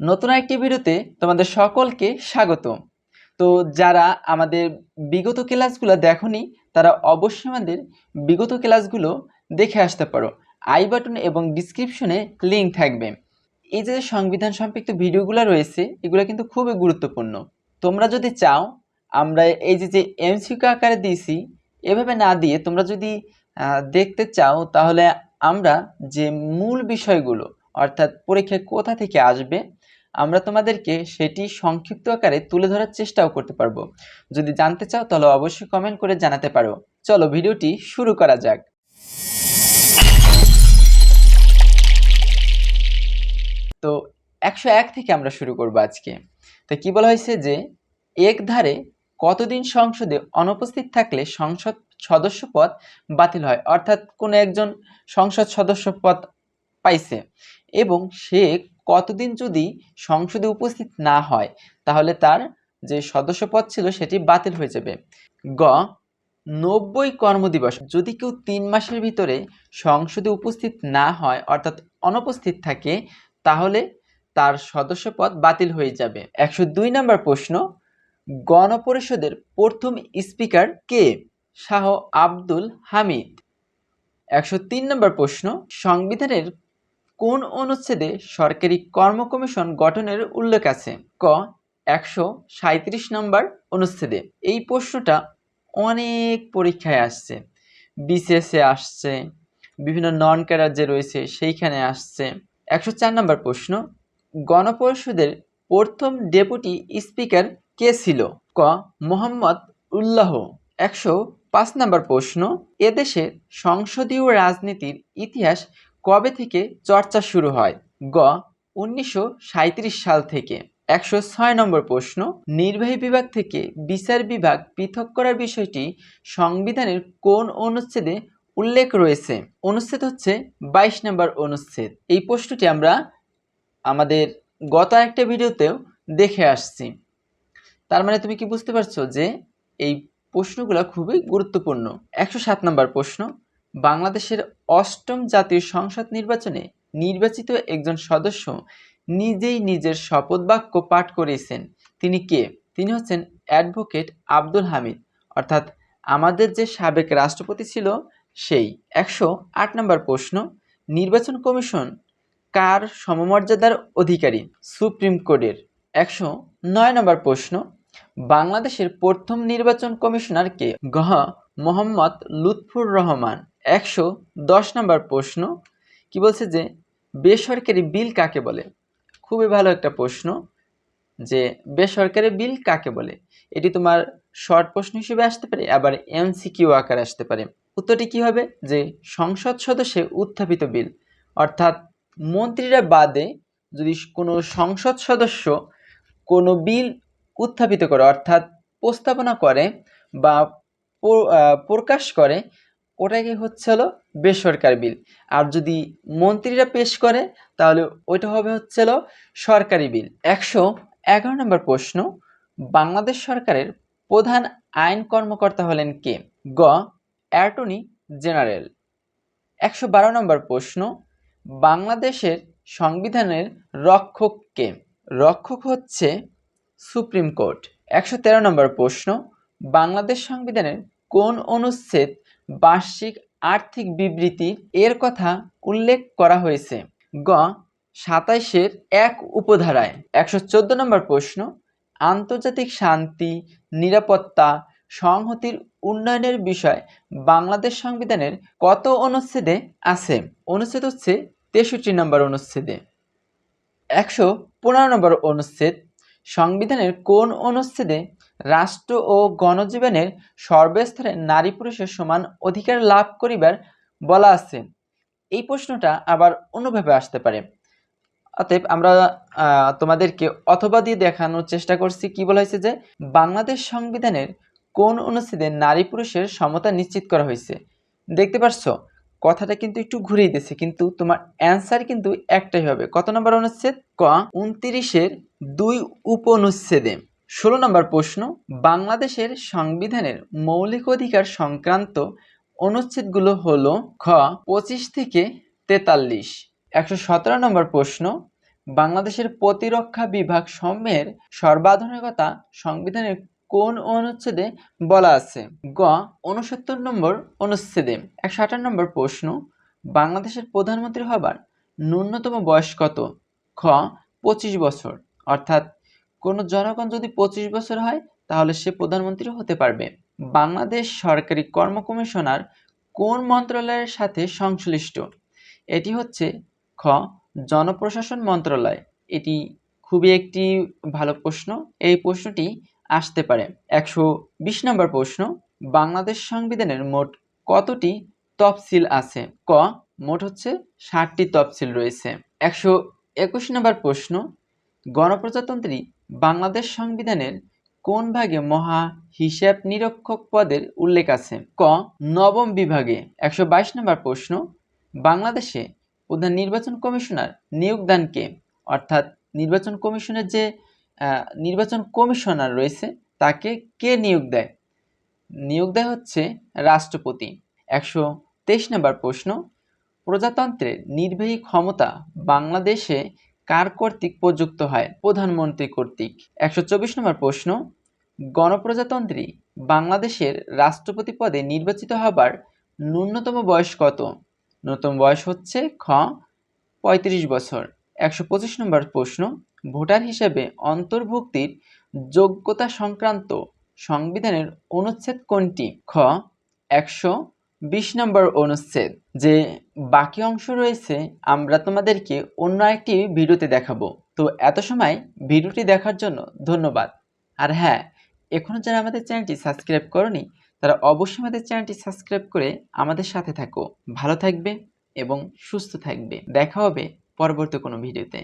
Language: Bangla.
নতুন একটি ভিডিওতে তোমাদের সকলকে স্বাগত তো যারা আমাদের বিগত ক্লাসগুলো দেখনি, তারা অবশ্যই আমাদের বিগত ক্লাসগুলো দেখে আসতে পারো। আই বাটন এবং ডিসক্রিপশনে লিঙ্ক থাকবে। এই যে সংবিধান সম্পৃক্ত ভিডিওগুলো রয়েছে, এগুলো কিন্তু খুবই গুরুত্বপূর্ণ। তোমরা যদি চাও, আমরা এই যে যে এমসিকিউ আকারে দিয়েছি, এভাবে না দিয়ে তোমরা যদি দেখতে চাও, তাহলে আমরা যে মূল বিষয়গুলো অর্থাৎ পরীক্ষায় কোথা থেকে আসবে, আমরা তোমাদেরকে সেটি সংক্ষিপ্ত আকারে তুলে ধরার চেষ্টাও করতে পারব। যদি জানতে চাও তাহলে অবশ্যই কমেন্ট করে জানাতে পারো। চলো ভিডিওটি শুরু করা যাক। তো একশো এক থেকে আমরা শুরু করব আজকে। তো কি বলা হয়েছে যে, এক ধারে কতদিন সংসদে অনুপস্থিত থাকলে সংসদ সদস্য পদ বাতিল হয়? অর্থাৎ কোনো একজন সংসদ সদস্য পদ পাইছে। এবং সে কতদিন যদি সংসদে উপস্থিত না হয়, তাহলে তার যে সদস্য পদ ছিল সেটি বাতিল হয়ে যাবে। গ, নব্বই কর্মদিবস। যদি কেউ তিন মাসের ভিতরে সংসদে উপস্থিত না হয়, অর্থাৎ অনুপস্থিত থাকে, তাহলে তার সদস্য পদ বাতিল হয়ে যাবে। একশো দুই নম্বর প্রশ্ন, গণপরিষদের প্রথম স্পিকার কে? শাহ আব্দুল হামিদ। একশো তিন নম্বর প্রশ্ন, সংবিধানের কোন অনুচ্ছেদে সরকারি কর্ম কমিশন গঠনের উল্লেখ আছে? ক, একশো সাঁত্রিশ নম্বর অনুচ্ছেদে। এই প্রশ্নটা অনেক পরীক্ষায় আসছে। বিসিএসে আসছে, বিভিন্ন নন ক্যাডার যে রয়েছে, সেইখানে আসছে। একশো চার নম্বর প্রশ্ন, গণপরিষদের প্রথম ডেপুটি স্পিকার কে ছিল? ক, মোহাম্মদ উল্লাহ। একশো পাঁচ নম্বর প্রশ্ন এদেশের সংসদীয় রাজনীতির ইতিহাস কবে থেকে চর্চা শুরু হয়? গ, উনিশশো সাঁইত্রিশ সাল থেকে। একশো ছয় নম্বর প্রশ্ন, নির্বাহী বিভাগ থেকে বিচার বিভাগ পৃথক করার বিষয়টি সংবিধানের কোন অনুচ্ছেদে উল্লেখ রয়েছে? অনুচ্ছেদ হচ্ছে বাইশ নম্বর অনুচ্ছেদ। এই প্রশ্নটি আমরা আমাদের গত একটা ভিডিওতেও দেখে আসছি। তার মানে তুমি কি বুঝতে পারছ যে এই প্রশ্নগুলো খুবই গুরুত্বপূর্ণ? একশো সাত নম্বর প্রশ্ন বাংলাদেশের অষ্টম জাতীয় সংসদ নির্বাচনে নির্বাচিত একজন সদস্য নিজেই নিজের শপথ বাক্য পাঠ করেছেন। তিনি কে? তিনি হচ্ছেন অ্যাডভোকেট আব্দুল হামিদ। অর্থাৎ আমাদের যে সাবেক রাষ্ট্রপতি ছিল, সেই। একশো আট নম্বর প্রশ্ন, নির্বাচন কমিশন কার সমমর্যাদার অধিকারী? সুপ্রিম কোর্টের। একশো নয় নম্বর প্রশ্ন, বাংলাদেশের প্রথম নির্বাচন কমিশনার কে? গহ. মোহাম্মদ লুৎফুর রহমান। একশো দশ নম্বর প্রশ্ন কি বলছে যে বেসরকারি বিল কাকে বলে? খুবই ভালো একটা প্রশ্ন যে বেসরকারি বিল কাকে বলে? এটি তোমার শর্ট প্রশ্ন হিসেবে আসতে পারে, আবার এমসিকিউ আকারে আসতে পারে। উত্তরটি কি হবে? যে সংসদ সদস্যে উত্থাপিত বিল। অর্থাৎ মন্ত্রীরা বাদে যদি কোনো সংসদ সদস্য কোনো বিল উত্থাপিত করে, অর্থাৎ প্রস্তাবনা করে বা প্রকাশ করে ওটাকে হচ্ছে হলো বেসরকারি বিল। আর যদি মন্ত্রীরা পেশ করে, তাহলে ওইটা হবে হচ্ছে হলো সরকারি বিল। একশো এগারো নম্বর প্রশ্ন, বাংলাদেশ সরকারের প্রধান আইন কর্মকর্তা হলেন কে? গ. Attorney general. একশো বারো নম্বর প্রশ্ন, বাংলাদেশের সংবিধানের রক্ষক কে? রক্ষক হচ্ছে সুপ্রিম কোর্ট। একশো তেরো নম্বর প্রশ্ন, বাংলাদেশ সংবিধানের কোন অনুচ্ছেদ বার্ষিক আর্থিক বিবৃতি এর কথা উল্লেখ করা হয়েছে। গ, সাতাইশের এক উপধারায় একশো চোদ্দ নম্বর প্রশ্ন, আন্তর্জাতিক শান্তি, নিরাপত্তা, সংহতির উন্নয়নের বিষয় বাংলাদেশ সংবিধানের কত অনুচ্ছেদে আছে? অনুচ্ছেদ হচ্ছে তেষট্টি নম্বর অনুচ্ছেদে। একশো পনেরো নম্বর অনুচ্ছেদ সংবিধানের কোন অনুচ্ছেদে রাষ্ট্র ও গণজীবনের সর্বস্তরে নারী পুরুষের সমান অধিকার লাভ করিবার বলা আছে? এই প্রশ্নটা আবার অন্যভাবে আসতে পারে। অতএব আমরা তোমাদেরকে অথবা দিয়ে দেখানোর চেষ্টা করছি কি বলা হয়েছে যে বাংলাদেশ সংবিধানের কোন অনুচ্ছেদে নারী পুরুষের সমতা নিশ্চিত করা হয়েছে? দেখতে পারছ? কথাটা কিন্তু একটু ঘুরিয়ে দিয়েছে, কিন্তু তোমার অ্যান্সার কিন্তু একটাই হবে। কত নম্বর অনুচ্ছেদ? ক, উনত্রিশের দুই উপ অনুচ্ছেদে ষোলো নম্বর প্রশ্ন, বাংলাদেশের সংবিধানের মৌলিক অধিকার সংক্রান্ত অনুচ্ছেদগুলো হলো, খ, পঁচিশ থেকে তেতাল্লিশ। একশো সতেরো নম্বর প্রশ্ন, বাংলাদেশের প্রতিরক্ষা বিভাগ সমূহের সর্বাধুনিকতা সংবিধানের কোন অনুচ্ছেদে বলা আছে? গ উনসত্তর নম্বর অনুচ্ছেদে একশো আঠান্ন নম্বর প্রশ্ন, বাংলাদেশের প্রধানমন্ত্রী হবার ন্যূনতম বয়স কত? খ, পঁচিশ বছর। অর্থাৎ কোনো জনগণ যদি পঁচিশ বছর হয়, তাহলে সে প্রধানমন্ত্রী হতে পারবে। বাংলাদেশ সরকারি কর্ম কমিশনার কোন মন্ত্রণালয়ের সাথে সংশ্লিষ্ট? এটি হচ্ছে খ, জনপ্রশাসন মন্ত্রণালয়। এটি খুবই একটি ভালো প্রশ্ন। এই প্রশ্নটি আসতে পারে। একশো বিশ নম্বর প্রশ্ন, বাংলাদেশ সংবিধানের মোট কতটি তফসিল আছে? ক, মোট হচ্ছে ষাটটি তফসিল রয়েছে। একশো একুশ নম্বর প্রশ্ন, গণপ্রজাতন্ত্রী বাংলাদেশ সংবিধানের কোন ভাগে মহা হিসাব নিরীক্ষক পদের উল্লেখ আছে? ক, নবম বিভাগে। একশো বাইশ নম্বর প্রশ্ন, বাংলাদেশে প্রধান নির্বাচন কমিশনার নিয়োগদানকে অর্থাৎ নির্বাচন কমিশনের যে নির্বাচন কমিশনার রয়েছে, তাকে কে নিয়োগ দেয়? নিয়োগ দেয় হচ্ছে রাষ্ট্রপতি। একশো তেইশ নম্বর প্রশ্ন প্রজাতন্ত্রের নির্বাহী ক্ষমতা বাংলাদেশে কার কর্তৃক প্রযুক্ত হয়? প্রধানমন্ত্রী কর্তৃক। একশো চব্বিশ নম্বর প্রশ্ন, গণপ্রজাতন্ত্রী বাংলাদেশের রাষ্ট্রপতি পদে নির্বাচিত হবার ন্যূনতম বয়স কত? ন্যূনতম বয়স হচ্ছে খ, পঁয়ত্রিশ বছর। একশো পঁচিশ নম্বর প্রশ্ন ভোটার হিসেবে অন্তর্ভুক্তির যোগ্যতা সংক্রান্ত সংবিধানের অনুচ্ছেদ কোনটি? খ, একশো বিশ নম্বর অনুচ্ছেদ, যে বাকি অংশ রয়েছে আমরা তোমাদেরকে অন্য একটি ভিডিওতে দেখাবো। তো এত সময় ভিডিওটি দেখার জন্য ধন্যবাদ। আর হ্যাঁ এখনও যারা আমাদের চ্যানেলটি সাবস্ক্রাইব করনি, তারা অবশ্যই আমাদের চ্যানেলটি সাবস্ক্রাইব করে আমাদের সাথে থাকো। ভালো থাকবে এবং সুস্থ থাকবে। দেখা হবে পরবর্তী কোনো ভিডিওতে।